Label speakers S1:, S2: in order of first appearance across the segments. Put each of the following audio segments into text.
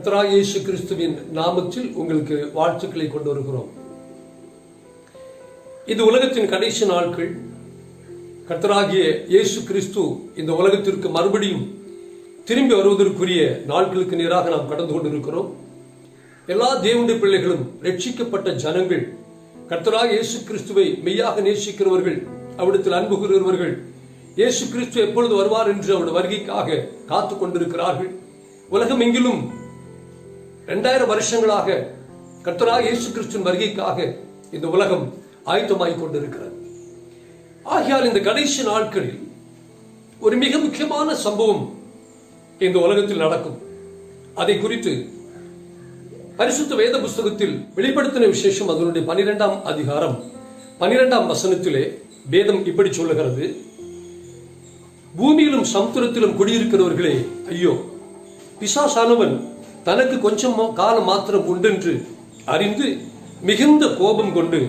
S1: கர்த்தராகிய இயேசு கிறிஸ்துவின் நாமத்தில் உங்களுக்கு வாழ்த்துக்களை கொண்டு வருகிறோம் இது உலகத்தின் கடைசி நாட்கள் கர்த்தராகிய இயேசு கிறிஸ்து இந்த உலகத்திற்கு மறுபடியும் திரும்பி வருவதற்குரிய நாட்களுக்கு நேராக நாம் கடந்து கொண்டிருக்கிறோம். எல்லா தேவனுடைய பிள்ளைகளும் ரட்சிக்கப்பட்ட ஜனங்கள் கர்த்தராக இயேசு கிறிஸ்துவை மெய்யாக நேசிக்கிறவர்கள் அவிடத்தில் அன்பு கூறுகிறவர்கள் இயேசு கிறிஸ்து எப்பொழுது வருவார் என்று அவருடைய வருகைக்காக காத்து கொண்டிருக்கிறார்கள். உலகம் எங்கிலும் இரண்டாயிரம் வருஷங்களாக கர்த்தராக இயேசு கிறிஸ்துவின் வருகைக்காக இந்த உலகம் ஆயத்தமாகிக் கொண்டிருக்கிறது. ஆகையால் இந்த கடைசி நாட்களில் ஒரு மிக முக்கியமான சம்பவம் இந்த உலகத்தில் நடக்கும். அதை குறித்து பரிசுத்த வேத புஸ்தகத்தில் வெளிப்படுத்தின விசேஷம் அதனுடைய பனிரெண்டாம் அதிகாரம் பனிரெண்டாம் வசனத்திலே வேதம் இப்படி சொல்லுகிறது. பூமியிலும் சமுத்திரத்திலும் குடியிருக்கிறவர்களே ஐயோ பிசாசானவன் தனக்கு கொஞ்சம் காலம் மாத்திரம் உண்டென்று அறிந்து மிகுந்த கோபம் கொண்டு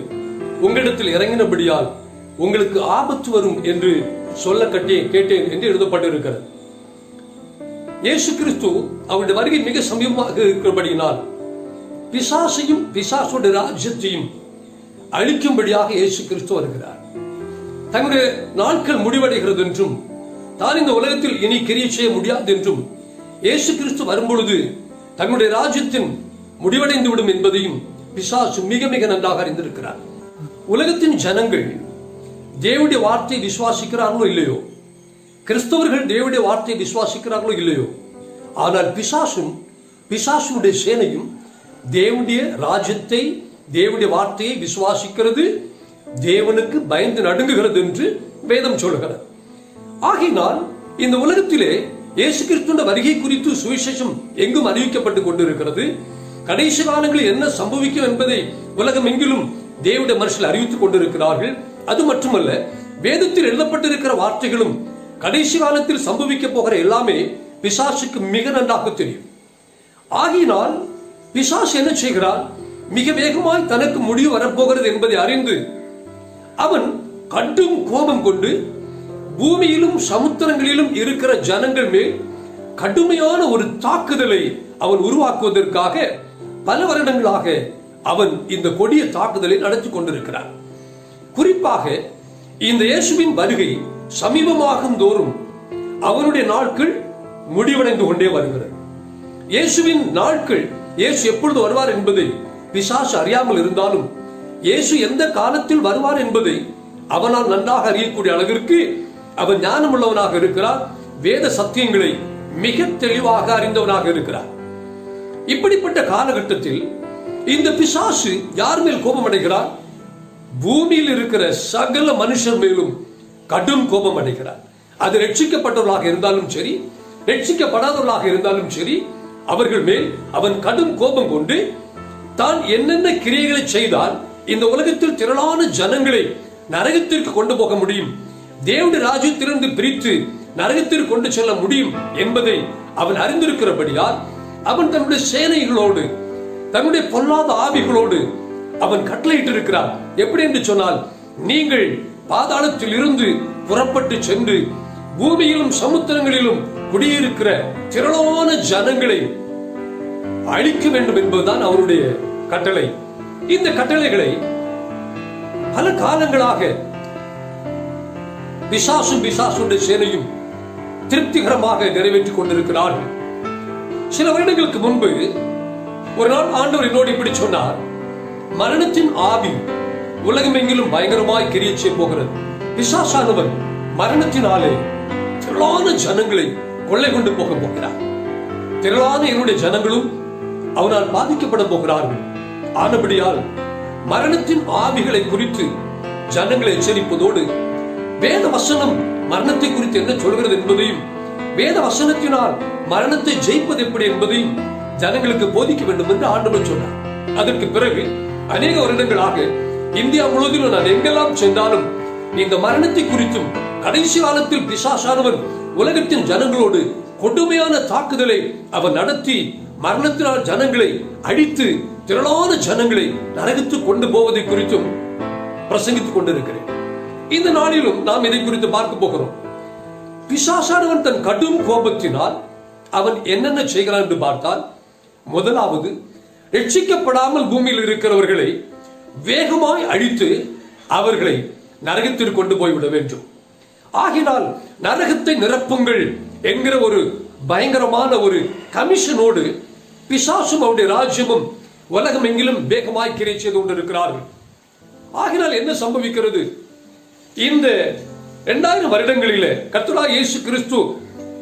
S1: உங்களிடத்தில் இறங்கினபடியால் உங்களுக்கு ஆபத்து வரும் என்று சொல்ல கட்டே கேட்டேன் என்று எழுதப்பட்டிருக்கிறது. இயேசு கிறிஸ்து அவருடைய வருகை மிக சமீபமாக இருக்கிறபடியினால் பிசாசையும் பிசாசுடைய ராஜ்யத்தையும் அழிக்கும்படியாக இயேசு கிறிஸ்து வருகிறார். தங்களுடைய நாட்கள் முடிவடைகிறது என்றும் தான் இந்த உலகத்தில் இனி கிரியை செய்ய முடியாது என்றும் இயேசு கிறிஸ்து வரும்பொழுது தங்களுடைய ராஜ்யத்தின் முடிவடைந்து விடும் என்பதையும் பிசாசு மிக மிக நன்றாக அறிந்திருக்கிறார். உலகத்தின் ஜனங்கள் தேவடைய வார்த்தையை விசுவாசிக்கிறார்களோ இல்லையோ? கிறிஸ்தவர்கள் தேவடைய வார்த்தையை விசுவாசிக்கிறார்களோ இல்லையோ? ஆனால் பிசாசும் பிசாசுடைய சேனையும் தேவனுடைய ராஜ்யத்தை தேவனுடைய வார்த்தையை விசுவாசிக்கிறது தேவனுக்கு பயந்து நடுங்குகிறது என்று வேதம் சொல்லுகிறது. ஆகினால் இந்த உலகத்திலே இயேசு கிறிஸ்துவின் வருகை குறித்து சுவிசேஷம் எங்கும் அறிவிக்கப்பட்டுக் கொண்டிருக்கிறது. கடைசி காலங்களில் என்ன சம்பவிக்கும் என்பதை உலகம் எங்கிலும் தேவிட மனுஷர்கள் அறிவித்துக் கொண்டிருக்கிறார்கள். அது மட்டுமல்ல வேதத்தில் எழுதப்பட்டிருக்கிற வார்த்தைகளும் கடைசி காலத்தில் சம்பவிக்க போகிற எல்லாமே பிசாசுக்கு மிக நன்றாக தெரியும். ஆகினால் பிசாசு என்ன செய்கிறான்? மிக வேகமாய் தனக்கு முடிவு வரப்போகிறது என்பதை அறிந்து அவன் கடும் கோபம் கொண்டு பூமியிலும் சமுத்திரங்களிலும் இருக்கிற ஜனங்கள் மேல் கடுமையான ஒரு தாக்குதலை அவன் உருவாக்குவதற்காக பல வருடங்களாக அவன் இந்த கொடிய தாக்குதலை நடத்தி கொண்டிருக்கிறார் குறிப்பாக இந்த இயேசுவின் வருகை சமீபமாகும் தோறும் அவருடைய நாட்கள் முடிவடைந்து கொண்டே வருகிறது. இயேசுவின் நாட்கள் இயேசு எப்பொழுது வருவார் என்பதை பிசாசு அறியாமல் இருந்தாலும் இயேசு எந்த காலத்தில் வருவார் என்பதை அவனால் நன்றாக அறியக்கூடிய அளவிற்கு அவர் ஞானம் உள்ளவனாக இருக்கிறார். வேத சத்தியங்களை மிக தெளிவாக அறிந்தவனாக இருக்கிறார். இப்படிப்பட்ட காலகட்டத்தில் இந்த பிசாசு யார் மேல் கோபம் அடைகிறார் பூமியில் இருக்கிற சகல மனுஷர் மேலும் கடும் கோபம் அடைகிறார் அது ரட்சிக்கப்பட்டவர்களாக இருந்தாலும் சரி ரட்சிக்கப்படாதவர்களாக இருந்தாலும் சரி அவர்கள் மேல் அவன் கடும் கோபம் கொண்டு தான் என்னென்ன கிரியைகளை செய்தால் இந்த உலகத்தில் திரளான ஜனங்களை நரகத்திற்கு கொண்டு போக முடியும் தேவனுடைய ராஜ்யத்திலிருந்து பிரித்து நரகத்திற்கு கொண்டு செல்ல முடியும் என்பதை அவன் அறிந்திருக்கிறபடியால் அவன் தன்னுடைய சேனைகளோடு தன்னுடைய பொல்லாத ஆவிகளோடு அவன் கட்டளையிட்டு இருக்கிறார் எப்படி என்று சொன்னால் நீங்கள் பாதாளத்தில் இருந்து புறப்பட்டு சென்று பூமியிலும் சமுத்திரங்களிலும் குடியிருக்கிற திரளான ஜனங்களை அழிக்க வேண்டும் என்பதுதான் அவருடைய கட்டளை. இந்த கட்டளைகளை பல காலங்களாக பிசாசும் பிசாசுடைய சேனையும் திருப்திகரமாக நிறைவேற்றிக் கொண்டிருக்கிறார்கள். சில வருடங்களுக்கு முன்பு ஒரு நாள் ஆண்டவர் என்னோடு இப்படி சொன்னார் மரணத்தின் ஆவி உலகமெங்கிலும் பயங்கரமாய் கிரிய செய்ய போகிறது. பிசாசானவன் மரணத்தினாலே திரளான ஜனங்களை கொள்ளை கொண்டு போக போகிறார் திரளான என்னுடைய ஜனங்களும் அவனால் பாதிக்கப்பட போகிறார்கள். ஆனபடியால் மரணத்தின் ஆவிகளை குறித்து ஜனங்களை எச்சரிப்பதோடு வேத வசனம் மரணத்தை குறித்து என்ன சொல்கிறது என்பதையும் வேத வசனத்தினால் மரணத்தை ஜெயிப்பது எப்படி என்பதையும் ஜனங்களுக்கு போதிக்க வேண்டும் என்று ஆண்டவர் சொன்னார். அதற்கு பிறகு அநேக வருடங்களாக இந்தியா முழுவதிலும் நான் எங்கெல்லாம் சென்றாலும் இந்த மரணத்தை குறித்தும் கடைசி காலத்தில் பிசாசானவன் உலகத்தின் ஜனங்களோடு கொடுமையான தாக்குதலை அவன் நடத்தி மரணத்தினால் ஜனங்களை அழித்து திரளான ஜனங்களை நரகத்து கொண்டு போவதை குறித்தும் பிரசங்கித்துக் கொண்டிருக்கிறேன். இந்த நாளிலும் நாம் இதை குறித்து பார்க்க போகிறோம். பிசாசானவன் தன் கடும் கோபத்தினால் அவன் என்னென்ன செய்கிறான் என்று பார்த்தால் முதலாவது ரட்சிக்கப்படாமல் பூமியில் இருக்கிறவர்களை வேகமாய் அழித்து அவர்களை நரகத்திற்கு கொண்டு போய்விட வேண்டும். ஆகினால் நரகத்தை நிரப்புங்கள் என்கிற ஒரு பயங்கரமான ஒரு கமிஷனோடு பிசாசும் அவருடைய ராஜ்யமும் உலகம் எங்கிலும் வேகமாய் கிரை செய்து கொண்டிருக்கிறார்கள். ஆகினால் என்ன சம்பவிக்கிறது? இந்த இரண்டாயிரம் வருடங்களிலே கர்த்தரா இயேசு கிறிஸ்து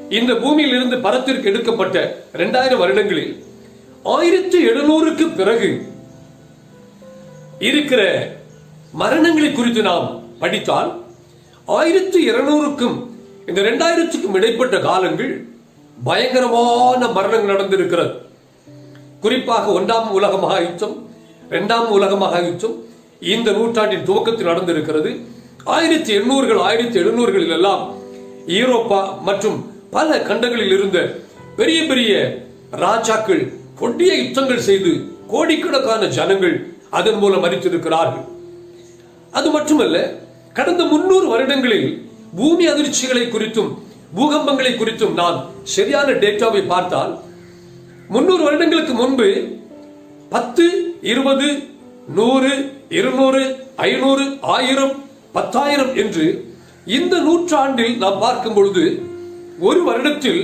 S1: இந்த பூமியில் இருந்து பரத்திற்கு எடுக்கப்பட்ட இரண்டாயிரம் வருடங்களில் ஆயிரத்தி எழுநூறுக்கு பிறகு இருக்கிற மரணங்களை குறித்து நாம் படித்தால் ஆயிரத்தி இருநூறுக்கும் இந்த இரண்டாயிரத்துக்கும் இடைப்பட்ட காலங்கள் பயங்கரமான மரணங்கள் நடந்திருக்கிறது. குறிப்பாக ஒன்றாம் உலக மகா யுத்தம் இரண்டாம் உலக மகா யுத்தம் இந்த நூற்றாண்டின் துவக்கத்தில் நடந்திருக்கிறது. ஆயிரத்தி எண்ணூறுகள் ஆயிரத்தி எழுநூறுகளில் எல்லாம் ஈரோப்பா மற்றும் பல கண்டங்களில் இருந்த பெரிய பெரிய ராஜாக்கள் கொடிய யுத்தங்கள் செய்து கோடிக்கணக்கான ஜனங்கள் அதன் மூலம் மறித்திருக்கிறார்கள். அது மட்டுமல்ல கடந்த முன்னூறு வருடங்களில் பூமி அதிர்ச்சிகளை குறித்தும் பூகம்பங்களை குறித்தும் நான் சரியான டேட்டாவை பார்த்தால் முன்னூறு வருடங்களுக்கு முன்பு பத்து இருபது நூறு இருநூறு ஐநூறு ஆயிரம் பத்தாயிரம் என்று இந்த நூற்றாண்டில் நாம் பார்க்கும் பொழுது ஒரு வருடத்தில்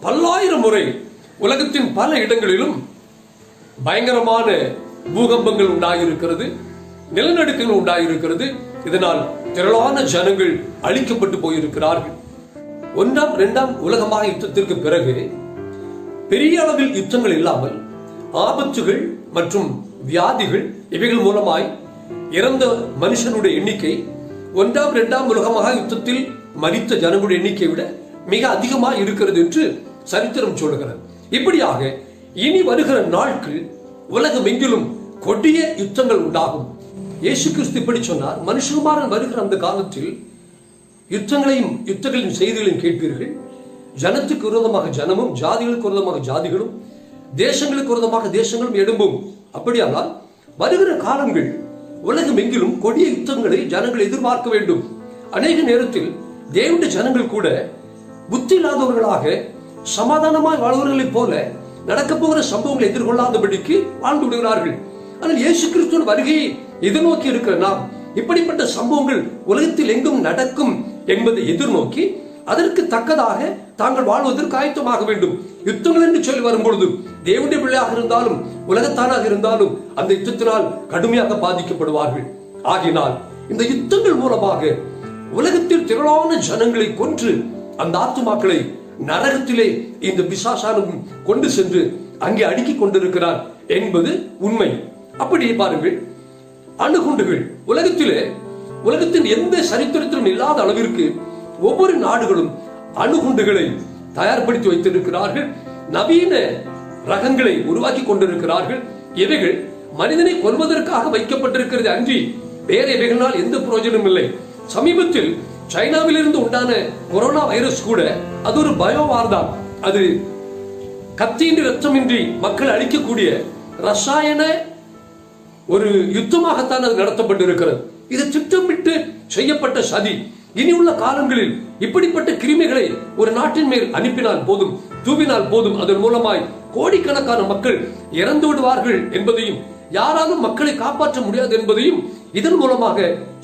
S1: பல்லாயிரம் முறை உலகத்தின் பல இடங்களிலும் பயங்கரமான பூகம்பங்கள் உண்டாகியிருக்கிறது நிலநடுக்கங்கள் உண்டாகியிருக்கிறது இதனால் திரளான ஜனங்கள் அழிக்கப்பட்டு போயிருக்கிறார்கள். ஒன்றாம் இரண்டாம் உலகமாக யுத்தத்திற்கு பிறகு பெரிய அளவில் யுத்தங்கள் இல்லாமல் ஆபத்துகள் மற்றும் வியாதிகள் இவைகள் மூலமாய் இறந்த மனுஷனுடைய எண்ணிக்கை ஒன்றாம் இரண்டாம் மகா யுத்தத்தில் மறித்த ஜனங்களுடைய எண்ணிக்கை விட மிக அதிகமாக இருக்கிறது என்று சரித்திரம் சொல்லுகிறது. இப்படியாக இனி வருகிற நாட்கள் உலகம் எங்கிலும் கொடிய யுத்தங்கள் உண்டாகும். இயேசு கிறிஸ்து இப்படி சொன்னார் மனுஷகுமாரன் வருகிற அந்த காலத்தில் யுத்தங்களையும் யுத்தங்களின் செய்திகளையும் கேட்பீர்கள். ஜனத்துக்கு விரோதமாக ஜனமும் ஜாதிகளுக்கு விரோதமாக ஜாதிகளும் தேசங்களுக்கு விரோதமாக தேசங்களும் எழும்பும். அப்படியானால் வருகிற காலங்கள் உலகம் எங்கிலும் கொடிய யுத்தங்களை ஜனங்கள் எதிர்பார்க்க வேண்டும். அநேக நேரத்தில் தேவனுடைய ஜனங்கள் கூட புத்தி இல்லாதவர்களாக சமாதானமாய் வாழ்வர்களைப் போல நடக்கப் போகிற சம்பவங்களை எதிர்கொள்ளாதபடிக்கு வாழ்ந்து விடுகிறார்கள். ஆனால் இயேசு கிறிஸ்துவின் வருகையை எதிர்நோக்கி இருக்கிற நாம் இப்படிப்பட்ட சம்பவங்கள் உலகத்தில் எங்கும் நடக்கும் என்பதை எதிர்நோக்கி அதற்கு தக்கதாக தாங்கள் வாழ்வதற்கு ஆயத்தமாக வேண்டும். யுத்தங்கள் என்று சொல்லி வரும்பொழுது தேவனுடைய பிள்ளையாக இருந்தாலும் உலகத்தானாக இருந்தாலும் அந்த யுத்தத்தினால் கடுமையாக பாதிக்கப்படுவார்கள். ஆகினால் இந்த யுத்தங்கள் மூலமாக உலகத்தில் திரளான ஜனங்களை கொன்று அந்த ஆத்துமாக்களை நரகத்திலே இந்த பிசாசானும் கொண்டு சென்று அங்கே அடுக்கிக் கொண்டிருக்கிறார் என்பது உண்மை. அப்படியே பாருங்கள் அணுகுண்டுகள். உலகத்திலே உலகத்தின் எந்த சரித்திரத்திலும் இல்லாத அளவிற்கு ஒவ்வொரு நாடுகளும் அணுகுண்டுகளை தயார்படுத்தி வைத்திருக்கிறார்கள். நவீன ரகங்களை உருவாக்கி கொண்டிருக்கிறார்கள். இவைகள் மனிதனை கொல்வதற்காக வைக்கப்பட்டிருக்கிறது அன்றி வேற இவைகளால் எந்த பிரயோஜனமும் இல்லை. சமீபத்தில் சைனாவிலிருந்து உண்டான கொரோனா வைரஸ் கூட அது ஒரு பயோவார் தான் அது கத்தியின்றி ரத்தமின்றி மக்கள் அழிக்கக்கூடிய ரசாயன ஒரு யுத்தமாகத்தான் அது நடத்தப்பட்டிருக்கிறது. இது திட்டமிட்டு செய்யப்பட்ட சதி. இனி உள்ள காலங்களில் இப்படிப்பட்ட கிருமிகளை ஒரு நாட்டின் மேல் அனுப்பினால் போதும் தூவினால் போதும். அதன் மூலமாய் கோடிக்கணக்கான மக்கள் இறந்து விடுவார்கள் என்பதையும் யாராலும் மக்களை காப்பாற்ற முடியாது என்பதையும் இதன் மூலமாக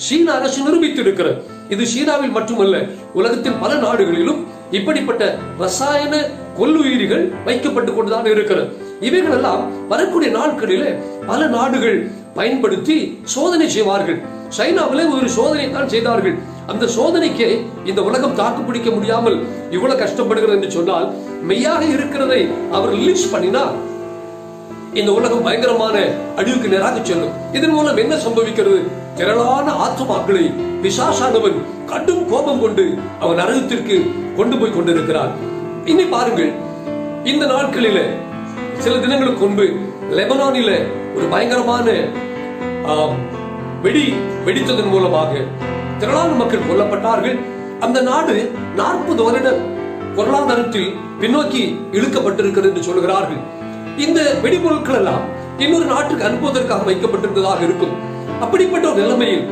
S1: சீன அரசு நிரூபித்திருக்கிறது. இது சீனாவில் மட்டுமல்ல உலகத்தின் பல நாடுகளிலும் இப்படிப்பட்ட ரசாயன கொல்லுயிரிகள் வைக்கப்பட்டுக் கொண்டுதான் இருக்கிறது. இவைகள் எல்லாம் வரக்கூடிய நாட்களிலே பல நாடுகள் பயன்படுத்தி சோதனை செய்வார்கள். சைனாவிலே ஒரு சோதனை தான் செய்தார்கள். அந்த சோதனைக்கு இந்த உலகம் தாக்கு பிடிக்க முடியாமல் இவ்வளவு கஷ்டப்படுகிறது என்று சொன்னால் மெய்யாக இருக்கிறதை அவர் ரிலீஸ் பண்ணினா இந்த உலகம் பயங்கரமான அழிவுக்கு நேராக செல்லும். இதன் மூலம் என்ன சம்பவிக்கிறது? திரளான ஆத்மாக்களை பிசாசானவன் கடும் கோபம் கொண்டு அவன் நரகத்திற்கு கொண்டு போய் கொண்டிருக்கிறான். இனி பாருங்கள் இந்த நாட்களில சில தினங்களுக்கு முன்பு லெபனானில ஒரு பயங்கரமான வெடி வெடித்ததன் மூலமாக திரளான மக்கள் கொல்லப்பட்டார்கள். அந்த நாடு நாற்பது வருட பொருளாதாரத்தில் பின்னோக்கி இழுக்கப்பட்டிருக்கிறது என்று சொல்கிறார்கள். இந்த வெடிபொருட்கள் எல்லாம் இன்னொரு நாட்டுக்கு அனுப்புவதற்காக வைக்கப்பட்டிருந்ததாக இருக்கும். அப்படிப்பட்ட ஒரு நிலைமையில்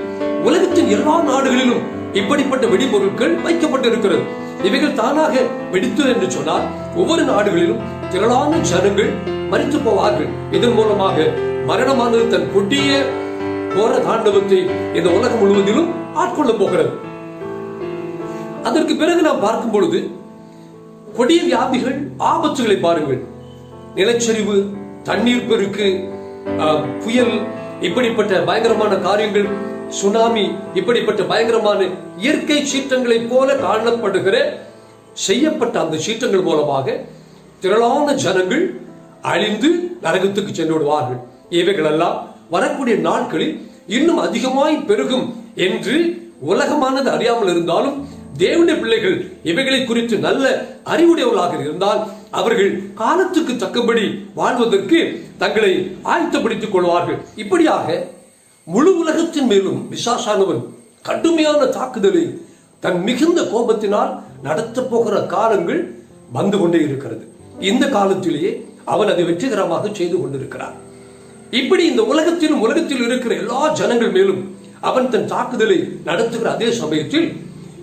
S1: உலகத்தின் எல்லா நாடுகளிலும் இப்படிப்பட்ட வெடிபொருட்கள் வைக்கப்பட்டிருக்கிறது. இவைகள் தானாக வெடித்து என்று சொன்னால் ஒவ்வொரு நாடுகளிலும் திரளான ஜனங்கள் மறித்து போவார்கள். இதன் மூலமாக மரணமானது தன் கொடிய போர தாண்டவத்தை இந்த உலகம் முழுவதிலும் ஆட்கொள்ள போகிறது. அதற்கு பிறகு நாம் பார்க்கும் பொழுது கொடிய வியாதிகள் ஆபத்துகளை பாருங்கள். நிலச்சரிவு தண்ணீர் பெருக்கு புயல் இப்படிப்பட்ட பயங்கரமான காரியங்கள் சுனாமி இப்படிப்பட்ட பயங்கரமான இயற்கை சீற்றங்களைப் போல காணப்படுகிற செய்யப்பட்ட அந்த சீற்றங்கள் மூலமாக திரளான ஜனங்கள் அழிந்து நரகத்துக்கு சென்று விடுவார்கள். இவைகளெல்லாம் வரக்கூடிய நாட்களில் இன்னும் அதிகமாய் பெருகும் என்று உலகமானது அறியாமல் இருந்தாலும் தேவனுடைய பிள்ளைகள் இவைகளை குறித்து நல்ல அறிவுடையவர்களாக இருந்தால் அவர்கள் காலத்துக்கு தக்கபடி வாழ்வதற்கு தங்களை ஆயத்தப்படுத்திக் கொள்வார்கள். இப்படியாக முழு உலகத்தின் மேலும் விசாசானவன் கடுமையான தாக்குதலை தன் மிகுந்த கோபத்தினால் நடத்தப் போகிற காலங்கள் வந்து கொண்டே இருக்கிறது. இந்த காலத்திலேயே அவன் அதை வெற்றிகரமாக செய்து கொண்டிருக்கிறான். இப்படி இந்த உலகத்திலும் உலகத்தில் இருக்கிற எல்லா ஜனங்கள் மேலும் அவன் தன் தாக்குதலை நடத்துகிற அதே சமயத்தில்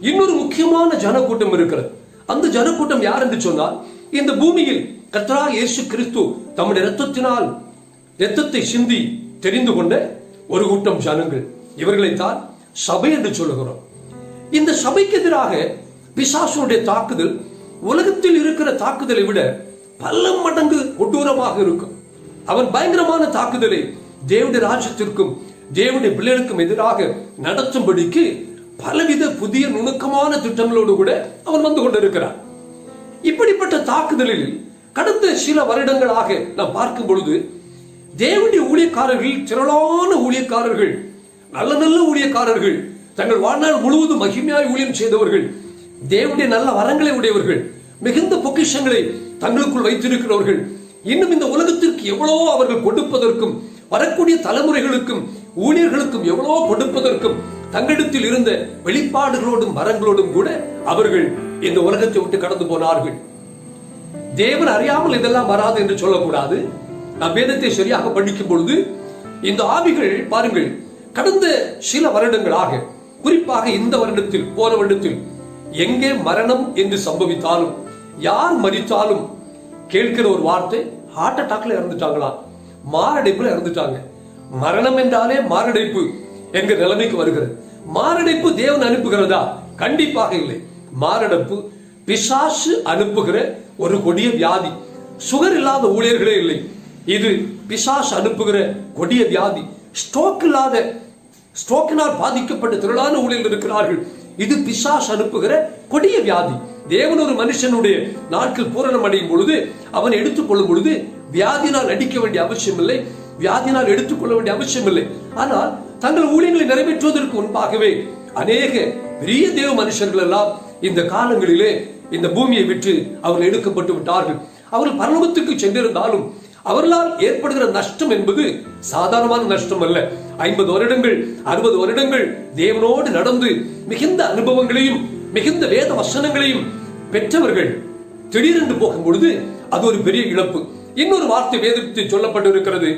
S1: இன்னொரு முக்கியமான ஜனக்கூட்டம் இருக்கிறது. அந்த ஜனக்கூட்டம் யார் என்று சொன்னால் இந்த பூமியில் கத்ரா இயேசு கிறிஸ்து தம்முடைய ரத்தத்தினால் ரத்தத்தை சிந்தி தெரிந்து கொண்ட ஒரு கூட்டம் ஜனங்கள். இவர்களைத்தான் சபை என்று சொல்லுகிறோம். இந்த சபைக்கு எதிராக பிசாசுடைய தாக்குதல் உலகத்தில் இருக்கிற தாக்குதலை விட பல மடங்கு கொடூரமாக இருக்கும். அவன் பயங்கரமான தாக்குதலை தேவனுடைய ராஜ்யத்திற்கும் தேவனுடைய பிள்ளைகளுக்கும் எதிராக நடத்தும்படிக்கு பலவித புதிய நுணுக்கமான திட்டங்களோடு கூட அவன் வந்து கொண்டிருக்கிறான். இப்படிப்பட்ட தாக்குதலில் கடந்த சில வருடங்களாக நாம் பார்க்கும் பொழுது தேவனுடைய ஊழியக்காரர்கள் திரளான ஊழியக்காரர்கள் நல்ல நல்ல ஊழியக்காரர்கள் தங்கள் வாழ்நாள் முழுவதும் மகிமையாய் ஊழியம் செய்தவர்கள் தேவனுடைய நல்ல வரங்களை உடையவர்கள் மிகுந்த பொக்கிஷங்களை தங்களுக்குள் வைத்திருக்கிறவர்கள் இன்னும் இந்த உலகத்திற்கு எவ்வளவோ அவர்கள் கொடுப்பதற்கும் வரக்கூடிய தலைமுறைகளுக்கும் ஊழியர்களுக்கும் எவ்வளவோ கொடுப்பதற்கும் தங்களிடத்தில் இருந்த வெளிப்பாடுகளோடும் மரங்களோடும் கூட அவர்கள் இந்த உலகத்தை விட்டு கடந்து போனார்கள். தேவன் அறியாமல் இதெல்லாம் வராது என்று சொல்லக்கூடாது. நாம் வேதத்தை சரியாக படிக்கும் பொழுது இந்த ஆவிகள் பாருங்கள் கடந்த சில வருடங்களாக குறிப்பாக இந்த வருடத்தில் போன வருடத்தில் எங்கே மரணம் என்று சம்பவித்தாலும் யார் மறித்தாலும் கேட்கிற ஒரு வார்த்தை ஹார்ட் அட்டாக்ல இறந்துட்டாங்களா மாரடைப்புல இறந்துட்டாங்க. மரணம் என்றாலே மாரடைப்பு. என்கிற நிலைமைக்கு வருகிறது. மாரடைப்பு தேவன் அனுப்புகிறதா? கண்டிப்பாக இல்லை. மாரடைப்பு பிசாசு அனுப்புகிற ஒரு கொடிய வியாதி. சுகர் இல்லாத ஊழியர்களே இல்லை. இது பிசாசு அனுப்புகிற கொடிய வியாதி. ஸ்ட்ரோக் இல்லாத ஸ்ட்ரோக்கினால் பாதிக்கப்பட்ட திரளான ஊழியர்கள் இருக்கிறார்கள். இது பிசாஸ் அனுப்புகிற கொடிய வியாதி. தேவன் ஒரு மனுஷனுடைய நாட்கள் பூரணம் அடையும் பொழுது அவன் எடுத்துக்கொள்ளும் பொழுது வியாதினால் அடிக்க வேண்டிய அவசியம் இல்லை வியாதினால் எடுத்துக்கொள்ள வேண்டிய அவசியம் இல்லை ஆனால் தங்கள் ஊழியங்களை நிறைவேற்றுவதற்கு முன்பாகவே அநேக பெரிய தேவ மனுஷர்கள் எல்லாம் இந்த காலங்களிலே இந்த பூமியை விட்டு அவர்கள் எடுக்கப்பட்டு விட்டார்கள். அவர்கள் பரலோகத்துக்கு சென்றிருந்தாலும் அவர்களால் ஏற்படுகிற நஷ்டம் என்பது சாதாரணமான நஷ்டம் அல்ல. ஐம்பது வருடங்கள் அறுபது வருடங்கள் தேவனோடு நடந்து மிகுந்த அனுபவங்களையும் மிகுந்த வேத வசனங்களையும் பெற்றவர்கள் திடீரென்று போகும் பொழுது அது ஒரு பெரிய இழப்பு. இன்னொரு வார்த்தை வேதத்தில் சொல்லப்பட்டிருக்கிறது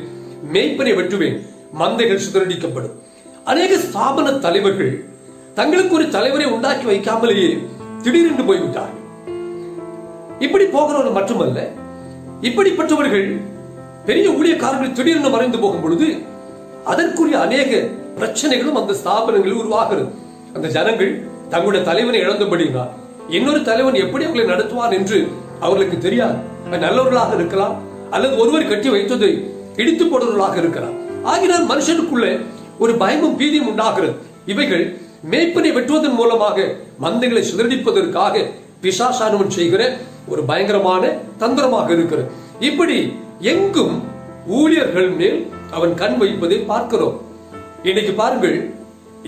S1: மேய்ப்பனை வெட்டுவேன். மந்தைகள் சிதறடிக்கப்படும் அநேக ஸ்தாபன தலைவர்கள் தங்களுக்கு ஒரு தலைவரை உண்டாக்கி வைக்காமலேயே திடீரென்று போய்விட்டார்கள். இப்படி போகிறவர்கள் மட்டுமல்ல இப்படிப்பட்டவர்கள் பெரிய ஊழியக்காரர்கள் திடீர்னு மறைந்து போகும் பொழுது அதற்குரிய அநேக பிரச்சனைகளும் அந்த ஸ்தாபனங்களில் உருவாகிறது. அந்த ஜனங்கள் தங்களுடைய தலைவனை இழந்தபடினால் இன்னொரு தலைவன் எப்படி அவர்களை நடத்துவான் என்று அவர்களுக்கு தெரியாது. நல்லவர்களாக இருக்கலாம் அல்லது ஒருவர் கட்டி வைத்ததை இடித்து போடுவர்களாக இருக்கலாம். ஆகினால் மனுஷனுக்குள்ளே ஒரு பயமும் பீதியும் உண்டாகிறது. இவைகள் மேய்ப்பனை வெட்டுவதன் மூலமாக மந்தைகளை சிதறடிப்பதற்காக பிசாசானவன் செய்கிற ஒரு பயங்கரமான தந்திரமாக இருக்கிறது. இப்படி எங்கும் ஊழியர்கள் மேல் அவன் கண் வைப்பதை பார்க்கிறோம். இன்னைக்கு பாருங்கள்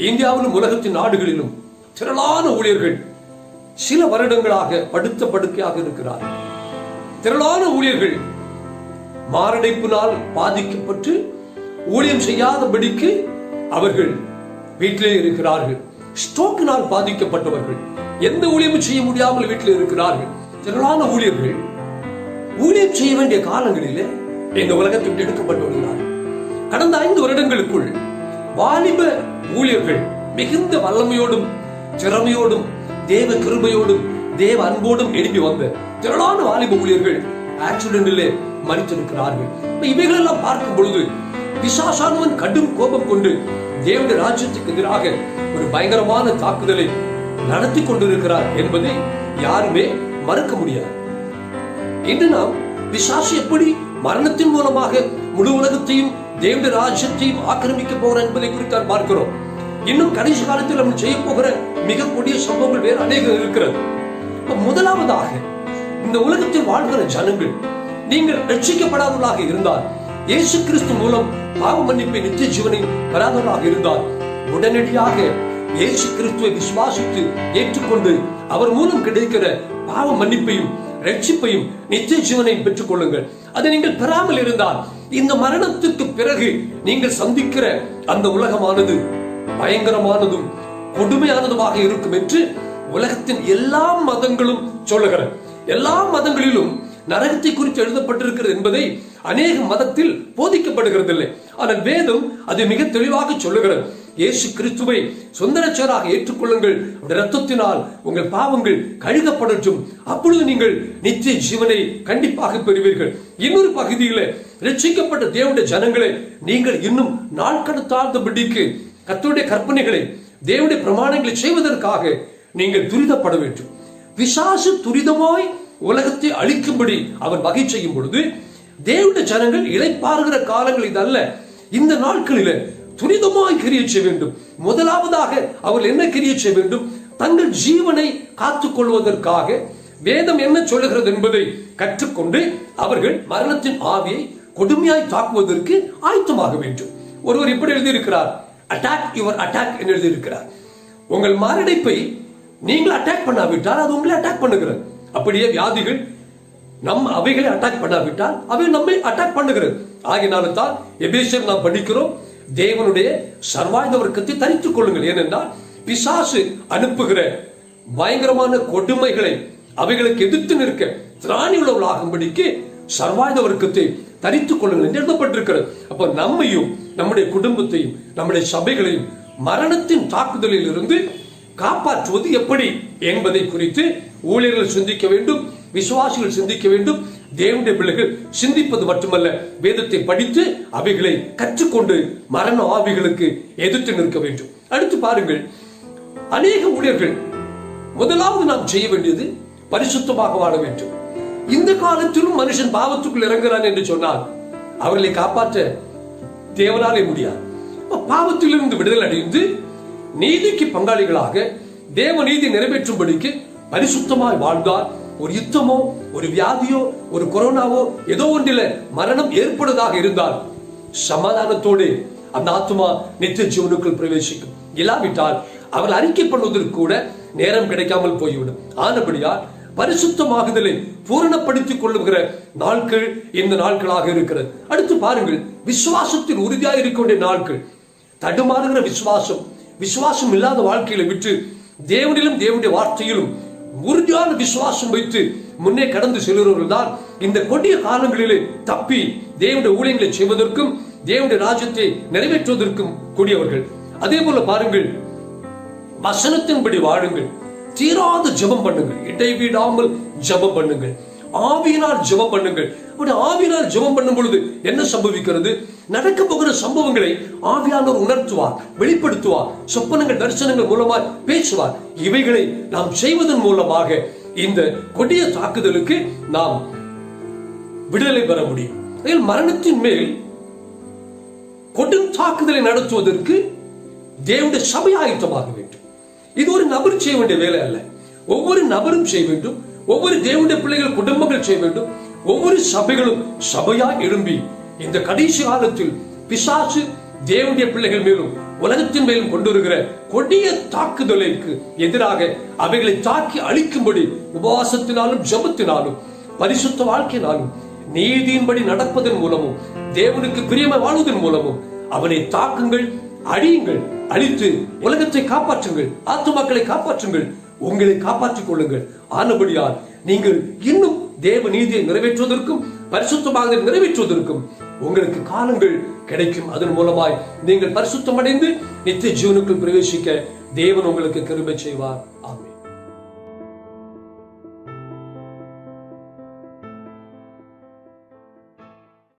S1: இந்தியாவிலும் உலகத்தின் நாடுகளிலும் திரளான ஊழியர்கள் சில வருடங்களாக படுத்த படுக்கையாக இருக்கிறார் திரளான ஊழியர்கள் மாரடைப்பினால் பாதிக்கப்பட்டு ஊழியம் செய்யாதபடிக்கு அவர்கள் வீட்டிலே இருக்கிறார்கள். ஸ்ட்ரோக்கினால் பாதிக்கப்பட்டவர்கள். எந்த ஊழியமும் செய்ய முடியாமல் வீட்டில் இருக்கிறார்கள். திரளான ஊழியர்கள். ஊழியம் செய்ய வேண்டிய காலங்களிலே இந்த உலகத்தை விட்டு எடுக்கப்பட்டு வருகிறார்கள். கடந்த ஐந்து வருடங்களுக்குள் வாலிப ஊழியர்கள் மிகுந்த வல்லமையோடும் திறமையோடும் தேவ கிருபையோடும் தேவ அன்போடும் எழுப்பி வந்த திரளான வாலிப ஊழியர்கள் ஆக்சிடென்டிலே மறித்திருக்கிறார்கள். இப்ப இவைகளெல்லாம் பார்க்கும் பொழுது பிசாசானவன் கடும் கோபம் கொண்டு தேவனுடைய ராஜ்யத்துக்கு எதிராக ஒரு பயங்கரமான தாக்குதலை நடத்தி கொண்டிருக்கிறார் என்பதை யாருமே மறுக்க முடியாது. இன்று நாம் பிசாசு எப்படி மரணத்தின் மூலமாக முழு உலகத்தையும் தேவனுடைய ராஜ்யத்தையும் ஆக்கிரமிக்க போகிறார் என்பதை குறித்து நாம் பார்க்கிறோம். இன்னும் கடைசி காலத்தில் நம்ம செய்ய போகிற மிகக்கூடிய சம்பவங்கள் வேறு அநேகம் இருக்கிறது. முதலாவதாக இந்த உலகத்தில் வாழ்கிற ஜனங்கள் நீங்கள் ரட்சிக்கப்படாதவர்களாக இருந்தால் இயேசு கிறிஸ்து மூலம் பாவ மன்னிப்பை நித்திய ஜீவனை பெறாதவராக இருந்தார் உடனடியாக இயேசு கிறிஸ்துவை விசுவாசித்து ஏற்றுக்கொண்டு அவர் மூலம் கிடைக்கிற பாவ மன்னிப்பையும் ரட்சிப்பையும் நித்திய ஜீவனையும் பெற்றுக் கொள்ளுங்கள் அதை நீங்கள் பெறாமல் இருந்தால் இந்த மரணத்துக்கு பிறகு நீங்கள் சந்திக்கிற அந்த உலகமானது பயங்கரமானதும் கொடுமையானதுமாக இருக்கும் என்று உலகத்தின் எல்லா மதங்களும் சொல்லுகிற எல்லா மதங்களிலும் நரகத்தை குறித்து எழுதப்பட்டிருக்கிறது என்பதை அநேக மதத்தில் போதிக்கப்படுகிறது இல்லை ஆனால் வேதம் அது மிக தெளிவாக சொல்லுகிறது. இயேசு கிறிஸ்துவை சொந்த ஏற்றுக்கொள்ளுங்கள். ரத்தத்தினால் உங்கள் பாவங்கள் கழுகப்படட்டும். அப்பொழுது நீங்கள் நித்திய ஜீவனை கண்டிப்பாக பெறுவீர்கள். இன்னொரு பகுதியில ரட்சிக்கப்பட்ட தேவனுடைய ஜனங்களை நீங்கள் இன்னும் நாள் கடத்தாதபடிக்கு கர்த்தருடைய கற்பனைகளை தேவனுடைய பிரமாணங்களை செய்வதற்காக நீங்கள் துரிதப்பட வேண்டும். பிசாசு துரிதமாய் உலகத்தை அழிக்கும்படி அவன் வகை செய்யும் பொழுது தேவனுடைய ஜனங்கள் இழைப்பாருகிற காலங்கள் இதல்ல. இந்த நாட்களில துரிதமாய் கிரிய செய்ய வேண்டும். முதலாவதாக அவர்கள் என்ன கிரிய செய்ய வேண்டும்? தங்கள் ஜீவனை காத்துக் கொள்வதற்காக வேதம் என்ன சொல்லுகிறது என்பதை கற்றுக்கொண்டு அவர்கள் மரணத்தின் ஆவியை கொடுமையாய் தாக்குவதற்கு ஆயத்தமாக வேண்டும். ஒருவர் இப்படி எழுதியிருக்கிறார். அட்டாக் யுவர் அட்டாக் என்று எழுதியிருக்கிறார். உங்கள் மாரடைப்பை நீங்கள் அட்டாக் பண்ணாவிட்டால் அது உங்களை அட்டாக் பண்ணுகிறது. அப்படியே வியாதிகள் நம் அவைகளை அட்டாக் பண்ணாவிட்டால் அவை நம்மை அட்டாக் பண்ணுகிறது. ஆகினாலும் தான் எபேசியர் நாம் படிக்கிறோம் தேவனுடைய சர்வாயுத வர்க்கத்தை தரித்துக் கொள்ளுங்கள். ஏனென்றால் பிசாசு அனுப்புகிற பயங்கரமான கொடுமைகளை அவைகளுக்கு எதிர்த்து நிற்க திராணி உள்ளவர்களாகும்படிக்கு சர்வாயுத வர்க்கத்தை தரித்துக் கொள்ளுங்கள் என்று எழுதப்பட்டிருக்கிறது. அப்ப நம்மையும் நம்முடைய குடும்பத்தையும் நம்முடைய சபைகளையும் மரணத்தின் தாக்குதலில் இருந்து காப்பாற்றுவது எப்படி என்பதை குறித்து ஊழியர்கள் சிந்திக்க வேண்டும். விசுவாசிகள் சிந்திக்க வேண்டும். தேவனுடைய பிள்ளைகள் சிந்திப்பது மட்டுமல்ல வேதத்தை படித்து அவைகளை கற்றுக்கொண்டு மரண ஆவிகளுக்கு எதிர்த்து நிற்க வேண்டும். அடுத்து பாருங்கள் அநேக ஊழியர்கள் முதலாவது நாம் செய்ய வேண்டியது பரிசுத்தமாக வாழ வேண்டும். இந்த காலத்திலும் மனுஷன் பாவத்துக்குள் இறங்குறான் என்று சொன்னால் அவர்களை காப்பாற்ற தேவனாலே முடியாது. பாவத்திலிருந்து விடுதலை அடைந்து நீதிக்கு பங்காளிகளாக தேவ நீதி நிறைவேற்றும்படிக்கு பரிசுத்தமாய் வாழ்ந்தார். ஒரு யுத்தமோ ஒரு வியாதியோ ஒரு கொரோனாவோ ஏதோ ஒன்றில மரணம் ஏற்படுவதாக இருந்தால் சமாதானத்தோடு அந்த ஆத்மா நித்திய ஜீவனுக்குள் பிரவேசிக்கும். இல்லாவிட்டால் அவர் அறிக்கை பண்ணுவதற்கு கூட நேரம் கிடைக்காமல் போய்விடும். ஆனபடியால் பரிசுத்தமாகுதலை பூரணப்படுத்திக் கொள்ளுகிற நாட்கள் இந்த நாட்களாக இருக்கிறது. அடுத்து பாருங்கள் விசுவாசத்தில் உறுதியாக இருக்க வேண்டிய நாட்கள். தடுமாறுகிற விசுவாசம். விசுவாசம் இல்லாத வாழ்க்கையில விட்டு தேவனிலும் தேவனுடைய வார்த்தையிலும் உறுதியான விசுவாசம் வைத்து முன்னே கடந்து செல்கிறவர்கள் தான் இந்த கொடிய காலங்களிலே தப்பி தேவனுடைய ஊழியங்களை செய்வதற்கும் தேவனுடைய ராஜ்யத்தை நிறைவேற்றுவதற்கும் கூடியவர்கள். அதே போல பாருங்கள் வசனத்தின்படி வாழுங்கள் தீராத ஜெபம் பண்ணுங்கள் இடைவிடாமல் ஜெபம் பண்ணுங்கள். ஆவியினால் ஜெபம் பண்ணுங்கள். அப்படி ஆவியினால் ஜெபம் பண்ணும் பொழுது என்ன சம்பவிக்கிறது? நடக்க போகிற சம்பவங்களை ஆவியானவர் உணர்த்துவார் வெளிப்படுத்துவார் சொப்பனங்கள் தரிசனங்கள் மூலமாக பேசுவார். இவைகளை நாம் செய்வதன் மூலமாக இந்த கொடிய தாக்குதலுக்கு நாம் விடுதலை பெற முடியும். மரணத்தின் மேல் கொடும் தாக்குதலை நடத்துவதற்கு தேவனுடைய சபை ஆயத்தமாக வேண்டும். இது ஒரு நபர் செய்ய வேண்டிய வேலை அல்ல. ஒவ்வொரு நபரும் செய்ய வேண்டும். ஒவ்வொரு தேவனுடைய பிள்ளைகள் குடும்பங்கள் செய்ய வேண்டும். ஒவ்வொரு சபைகளும் சபையா எழும்பி இந்த கடைசி காலத்தில் பிசாசு தேவனுடைய பிள்ளைகள் மேலும் உலகத்தின் மேலும் கொண்டு வருகிற கொடிய தாக்குதலுக்கு எதிராக அவைகளை தாக்கி அழிக்கும்படி உபவாசத்தினாலும் ஜபத்தினாலும் பரிசுத்த வாழ்க்கையினாலும் நீதியின்படி நடப்பதன் மூலமும் தேவனுக்கு பிரியமா வாழ்வதன் மூலமும் அவனை தாக்குங்கள் அழியுங்கள் அழித்து உலகத்தை காப்பாற்றுங்கள் ஆத்துமாக்களை காப்பாற்றுங்கள். உங்களை காப்பாற்றிக் கொள்ளுங்கள். ஆனபடியால் நீங்கள் இன்னும் தேவ நீதியை நிறைவேற்றுவதற்கும் பரிசுத்தமாக நிறைவேற்றுவதற்கும் உங்களுக்கு காலங்கள் கிடைக்கும். அதன் மூலமாய் நீங்கள் பரிசுத்தம் அடைந்து நித்திய ஜீவனுக்குள் பிரவேசிக்க தேவன் உங்களுக்கு கருமை செய்வார்.